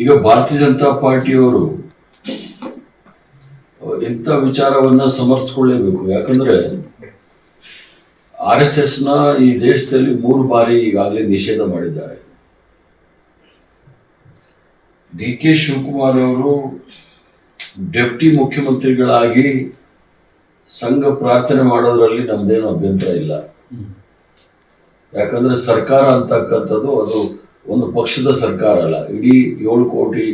ಈಗ ಭಾರತೀಯ ಜನತಾ ಪಾರ್ಟಿಯವರು ಇಂಥ ವಿಚಾರವನ್ನ ಸಮರ್ಥಿಸ್ಕೊಳ್ಳೇಬೇಕು. ಯಾಕಂದ್ರೆ ಆರ್ ಎಸ್ ಎಸ್ನ ಈ ದೇಶದಲ್ಲಿ ಮೂರು ಬಾರಿ ಈಗಾಗಲೇ ನಿಷೇಧ ಮಾಡಿದ್ದಾರೆ. ಡಿ ಕೆ ಶಿವಕುಮಾರ್ ಅವರು ಡೆಪ್ಟಿ ಮುಖ್ಯಮಂತ್ರಿಗಳಾಗಿ ಸಂಘ ಪ್ರಾರ್ಥನೆ ಮಾಡೋದ್ರಲ್ಲಿ ನಮ್ದೇನು ಅಭ್ಯಂತರ ಇಲ್ಲ. ಯಾಕಂದ್ರೆ ಸರ್ಕಾರ ಅಂತಕ್ಕಂಥದ್ದು ಅದು ಒಂದು ಪಕ್ಷದ ಸರ್ಕಾರ ಅಲ್ಲ, ಇಡೀ ಏಳು ಕೋಟಿ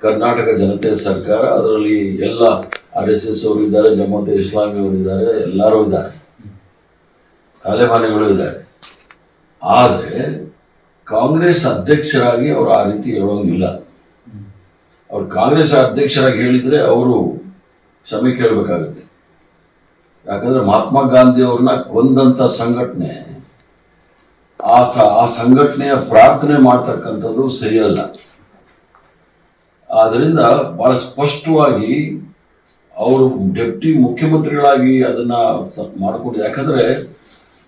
ಕರ್ನಾಟಕ ಜನತೆಯ ಸರ್ಕಾರ, ಅದರಲ್ಲಿ ಎಲ್ಲ ಆರ್ ಎಸ್ ಎಸ್ ಅವರು ಇದ್ದಾರೆ, ಜಮಾತೆ ಇಸ್ಲಾಮಿ ಅವರು ಇದ್ದಾರೆ, ಎಲ್ಲರೂ ಇದ್ದಾರೆ. ತಾಲೆಬಾನಿಗಳು ಇದ್ದಾರೆ. ಆದರೆ ಕಾಂಗ್ರೆಸ್ ಅಧ್ಯಕ್ಷರಾಗಿ ಅವರು ಆ ರೀತಿ ಹೇಳೋಂಗಿಲ್ಲ. ಅವ್ರು ಕಾಂಗ್ರೆಸ್ ಅಧ್ಯಕ್ಷರಾಗಿ ಹೇಳಿದ್ರೆ ಅವರು ಕ್ಷಮೆ ಕೇಳಬೇಕಾಗುತ್ತೆ. ಯಾಕಂದರೆ ಮಹಾತ್ಮ ಗಾಂಧಿ ಅವ್ರನ್ನ ಕೊಂದಂತ ಸಂಘಟನೆ ಆ ಆ ಸಂಘಟನೆಯ ಪ್ರಾರ್ಥನೆ ಮಾಡ್ತಕ್ಕಂಥದ್ದು ಸರಿಯಲ್ಲ. ಆದ್ದರಿಂದ ಬಹಳ ಸ್ಪಷ್ಟವಾಗಿ ಅವರು ಡೆಪ್ಟಿ ಮುಖ್ಯಮಂತ್ರಿಗಳಾಗಿ ಅದನ್ನ ಮಾಡಿಕೊಂಡು, ಯಾಕಂದ್ರೆ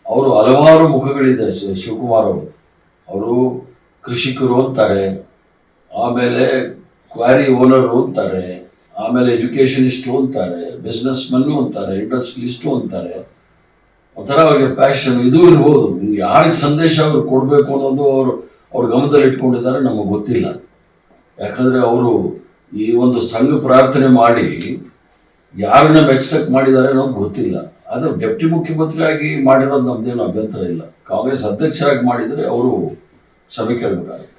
ಅವರು ಹಲವಾರು ಮುಖಗಳಿದೆ ಶಿವಕುಮಾರ್ ಅವರು. ಅವರು ಕೃಷಿಕರು ಅಂತಾರೆ, ಆಮೇಲೆ ಕ್ವಾರಿ ಓನರು ಅಂತಾರೆ, ಆಮೇಲೆ ಎಜುಕೇಷನಿಸ್ಟು ಅಂತಾರೆ ಬಿಸ್ನೆಸ್ ಮನ್ನು ಅಂತಾರೆ ಇಂಡಸ್ಟ್ರಿಲಿಸ್ಟು ಅಂತಾರೆ. ಒಂಥರ ಅವ್ರಿಗೆ ಪ್ಯಾಷನ್ ಇದು ಇರ್ಬೋದು. ಯಾರಿಗೆ ಸಂದೇಶ ಅವ್ರು ಕೊಡಬೇಕು ಅನ್ನೋದು ಅವರು, ಅವ್ರ ಗಮನದಲ್ಲಿ ಇಟ್ಕೊಂಡಿದ್ದಾರೆ, ನಮಗೆ ಗೊತ್ತಿಲ್ಲ. ಯಾಕಂದರೆ ಅವರು ಈ ಒಂದು ಸಂಘ ಪ್ರಾರ್ಥನೆ ಮಾಡಿ ಯಾರನ್ನ ಬೆಚ್ಚಕ್ಕೆ ಮಾಡಿದ್ದಾರೆ ಅನ್ನೋದು ಗೊತ್ತಿಲ್ಲ. ಆದರೆ ಡೆಪ್ಟಿ ಮುಖ್ಯಮಂತ್ರಿಯಾಗಿ ಮಾಡಿರೋದು ನಮ್ದೇನು ಅಭ್ಯಂತರ ಇಲ್ಲ. ಕಾಂಗ್ರೆಸ್ ಅಧ್ಯಕ್ಷರಾಗಿ ಮಾಡಿದರೆ ಅವರು ಕ್ಷಮೆ ಕೇಳಬೇಕಾಗುತ್ತೆ